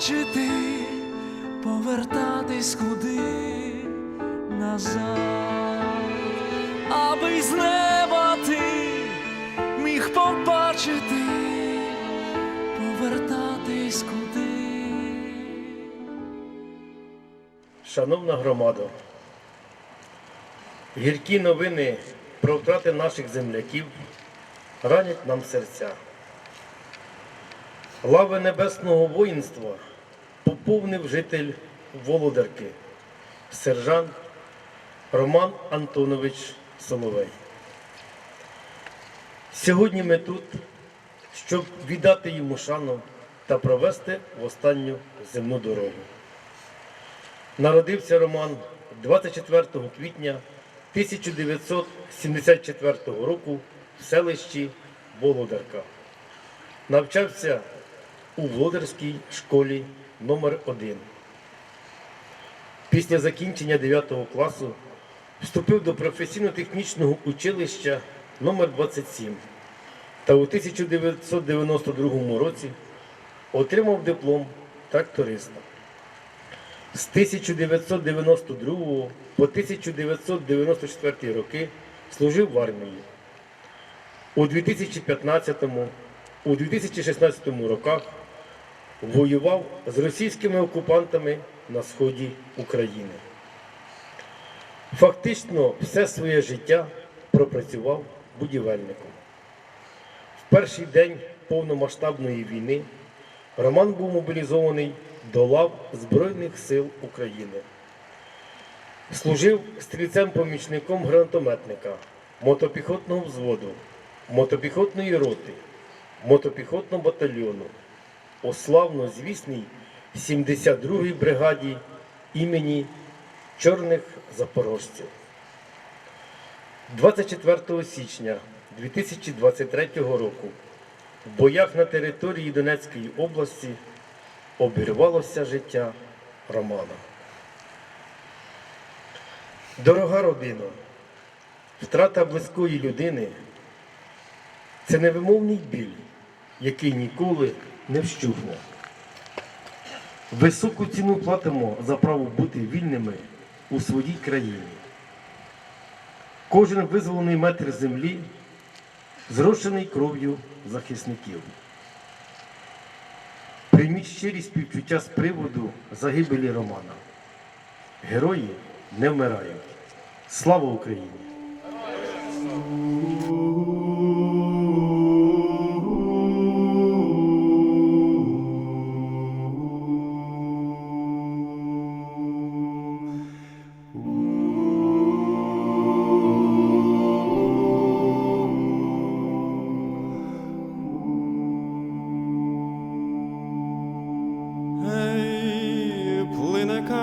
побачити, повертатись куди назад, аби з неба ти міг побачити, повертатись куди. Шановна громада, гіркі новини про втрати наших земляків ранять нам серця. Лави небесного воїнства поповнив житель Володарки, сержант Роман Антонович Соловей. Сьогодні ми тут, щоб віддати йому шану та провести в останню земну дорогу. Народився Роман 24 квітня 1974 року в селищі Володарка. Навчався у Володарській школі номер 1 Після закінчення 9 класу вступив до професійно-технічного училища номер 27 та у 1992 році отримав диплом тракториста. З 1992 по 1994 роки служив в армії. У 2015 у 2016 роках воював з російськими окупантами на сході України. Фактично все своє життя пропрацював будівельником. В перший день повномасштабної війни Роман був мобілізований до лав Збройних сил України. Служив стрільцем-помічником гранатометника, мотопіхотного взводу, мотопіхотної роти, мотопіхотного батальйону, у славно-звісній 72-й бригаді імені Чорних Запорожців. 24 січня 2023 року в боях на території Донецької області обірвалося життя Романа. Дорога родина, втрата близької людини це невимовний біль, який ніколи не вщухне. Високу ціну платимо за право бути вільними у своїй країні. Кожен визволений метр землі зрошений кров'ю захисників. Прийміть щирі співчуття з приводу загибелі Романа. Герої не вмирають. Слава Україні!